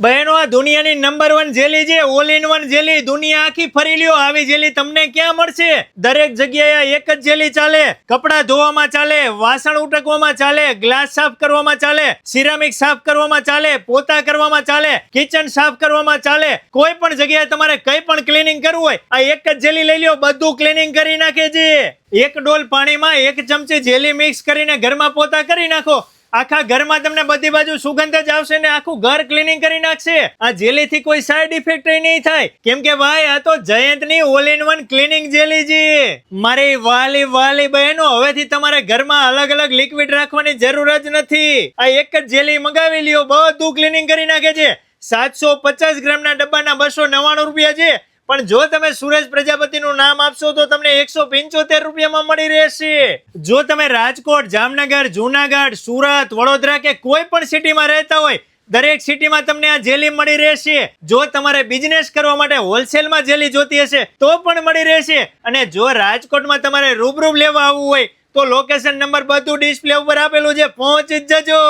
બહેનો, આ દુનિયાની નંબર વન જેલી છે ઓલ ઇન વન જેલી. દુનિયા આખી ફરી લ્યો. આવી જેલી તમને ક્યાં મળશે? દરેક જગ્યાએ એક જ જેલી ચાલે. કપડાં ધોવામાં ચાલે, વાસણ ઉટકવામાં ચાલે ગ્લાસ સાફ કરવામાં ચાલે સિરામિક સાફ કરવામાં ચાલે, પોતા કરવામાં ચાલે કિચન સાફ કરવામાં ચાલે. કોઈ પણ જગ્યાએ તમારે કઈ પણ ક્લીનિંગ કરવું હોય, આ એક જ જેલી લઈ લ્યો. બધું ક્લીનિંગ કરી નાખે છે. એક ડોલ પાણીમાં એક ચમચી જેલી મિક્સ કરીને ઘરમાં પોતા કરી નાખો. આખા ઘરમાં તમને બધી બાજુ સુગંધ જ આવશે ને આખું ઘર ક્લીનિંગ કરી નાખશે. આ જેલીથી કોઈ સાઈડ ઇફેક્ટ નહીં થાય. કેમ કે ભાઈ, આ તો જયંતની all in one cleaning jelly છે મારી વાલી વાલી બહેનો, હવેથી તમારે ઘરમાં અલગ અલગ લિક્વિડ રાખવાની જરૂર જ નથી. આ એક જ જેલી મંગાવી લ્યો, બધું ક્લીનિંગ કરી નાખે છે. સાતસો પચાસ ગ્રામના ડબ્બાના બસો નવ્વાણું રૂપિયા છે. પણ જો તમે સુરેશ પ્રજાપતિનું નામ આપશો તો તમને એકસો પંચોતેર રૂપિયામાં મળી રહેશે. જો તમે રાજકોટ, જામનગર, જુનાગઢ, સુરત, વડોદરા કે કોઈ પણ સિટીમાં રહેતા હોય, દરેક સિટીમાં તમને આ જેલી મળી રહેશે. જો તમારે બિઝનેસ કરવા માટે હોલસેલમાં જેલી જોતી હશે, તો પણ મળી રહેશે. અને જો રાજકોટમાં તમારે રૂબરૂબ લેવા આવવું હોય, તો લોકેશન નંબર બધું ડિસ્પ્લે ઉપર આપેલું છે. પહોંચી જજો.